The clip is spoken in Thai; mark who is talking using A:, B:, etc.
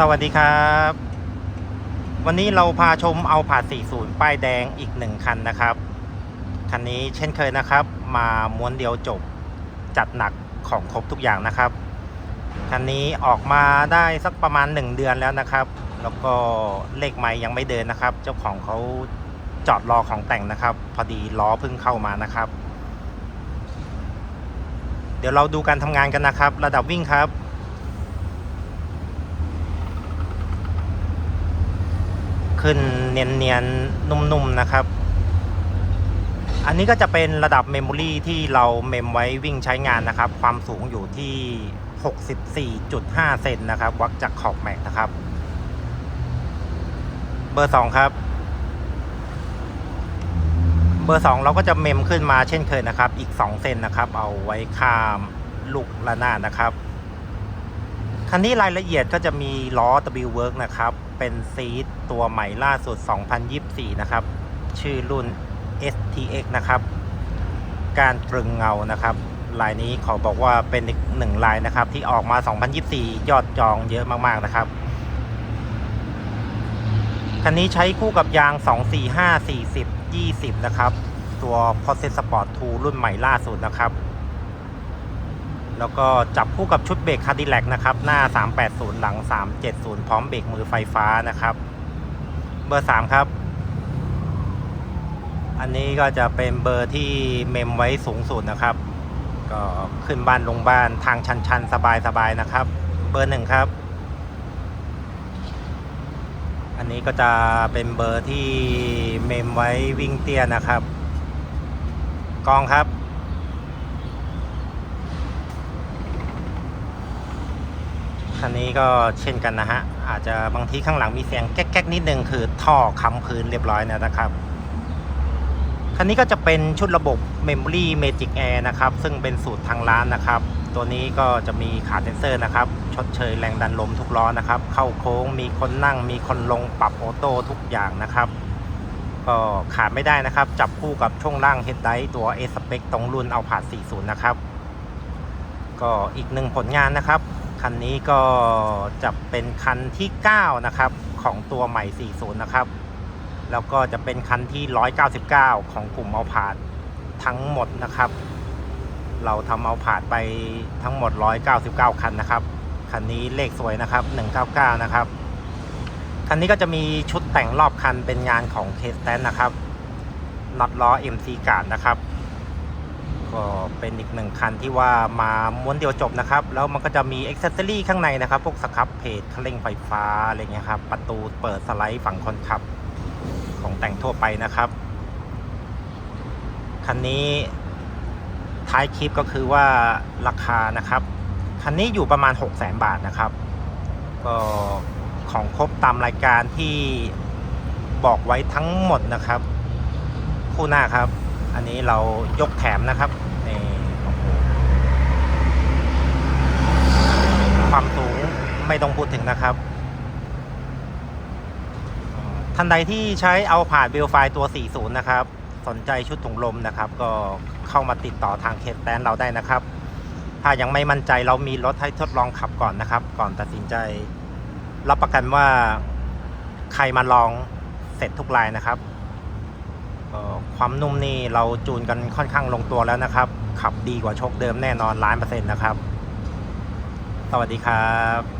A: สวัสดีครับ วันนี้เราพาชมเอาผาด40 ป้ายแดงอีกหนึ่งคันนะครับ คันนี้เช่นเคยนะครับ มาม้วนเดียวจบ จัดหนักของครบทุกอย่างนะครับ คันนี้ออกมาได้สักประมาณ 1 เดือนแล้วนะครับ แล้วก็เลขไม้ยังไม่เดินนะครับ เจ้าของเขาจอดรอของแต่งนะครับ พอดีล้อเพิ่งเข้ามานะครับ เดี๋ยวเราดูการทำงานกันนะครับ ระดับวิ่งครับ ขึ้นเนียนๆ นุ่มๆ นะครับ อันนี้ก็จะเป็นระดับเมมโมรีที่เราเมมไว้วิ่งใช้งานนะครับ ความสูงอยู่ที่ 64.5 เซนนะครับ วัดจากขอบแม็กนะครับ เบอร์ 2 ครับ เบอร์ 2 เราก็จะเมมขึ้นมาเช่นเคยนะครับ อีก 2 เซนนะครับ เอาไว้ข้ามลูกระนาดนะครับคันนี้รายละเอียดก็จะมีล้อ W Work นะครับ เป็นซีดตัวใหม่ล่าสุด 2024 นะครับ ชื่อรุ่น STX นะครับ การตรึงเงานะครับ ลายนี้ขอบอกว่าเป็นอีกหนึ่งลายนะครับ ที่ออกมา 2024 ยอดจองเยอะมากๆนะครับ คันนี้ใช้คู่กับยาง 245 40 20 นะครับ ตัว p o s s e Sport 2รุ่นใหม่ล่าสุดนะครับ แล้วก็จับคู่กับชุดเบรกคาร์ดิแลกนะครับ หน้า 380 หลัง 370 พร้อมเบรกมือไฟฟ้านะครับ เบอร์ 3 ครับ อันนี้ก็จะเป็นเบอร์ที่เมมไว้สูงสุดนะครับ ก็ขึ้นบ้านลงบ้านทางชันๆ สบายๆ นะครับ เบอร์หนึ่งครับ อันนี้ก็จะเป็นเบอร์ที่เมมไว้วิ่งเตี้ยนะครับ กองครับ คันนี้ก็เช่นกันนะฮะ อาจจะบางทีข้างหลังมีเสียงแก๊กๆนิดนึงคือท่อค้ำพื้นเรียบร้อยนะครับ คันนี้ก็จะเป็นชุดระบบ Memory Magic Air นะครับ ซึ่งเป็นสูตรทางร้านนะครับ ตัวนี้ก็จะมีขาเซนเซอร์นะครับ ชดเชยแรงดันลมทุกล้อนะครับ เข้าโค้งมีคนนั่งมีคนลงปรับออโต้ทุกอย่างนะครับก็ขาดไม่ได้นะครับ จับคู่กับช่วงล่างเฮดไดตัว A Spec ตรงรุ่นเอาผ่าน40 นะครับ ก็อีกหนึ่งผลงานนะครับ คันนี้ก็จะเป็นคันที่ 9 นะครับ ของตัวใหม่ 40 นะครับ แล้วก็จะเป็นคันที่ 199 ของกลุ่มเอาผาดทั้งหมดนะครับ เราทำเอาผาดไปทั้งหมด 199 คันนะครับ คันนี้เลขสวยนะครับ 199 นะครับ คันนี้ก็จะมีชุดแต่งรอบคันเป็นงานของเคสแตนนะครับน็อตล้อ MC การ์ดนะครับ ก็เป็นอีกหนึ่งคันที่ว่ามาม้วนเดียวจบนะครับ แล้วมันก็จะมีอ็อกเซสซอรี่ข้างในนะครับ พวกสครับเพจคันเร่งไฟฟ้าอะไรเงี้ยครับ ประตูเปิดสไลด์ฝั่งคนขับ ของแต่งทั่วไปนะครับ คันนี้ท้ายคลิปก็คือว่าราคานะครับ คันนี้อยู่ประมาณ 6 0 0 0 0 0บาทนะครับ ก็ของครบตามรายการที่บอกไว้ทั้งหมดนะครับ คู่หน้าครับ อันนี้เรายกแถมนะครับนี่ความสูงไม่ต้องพูดถึงนะครับ ท่านใดที่ใช้เอาผ่านเบลไฟตัว 40 นะครับ สนใจชุดถุงลมนะครับ ก็เข้ามาติดต่อทางเคสแตนเราได้นะครับ ถ้ายังไม่มั่นใจเรามีรถให้ทดลองขับก่อนนะครับ ก่อนตัดสินใจ รับประกันว่าใครมาลองเสร็จทุกรายนะครับ ความนุ่มนี่เราจูนกันค่อนข้างลงตัวแล้วนะครับ ขับดีกว่าชกเดิมแน่นอนล้านเปอร์เซ็นต์นะครับ สวัสดีครับ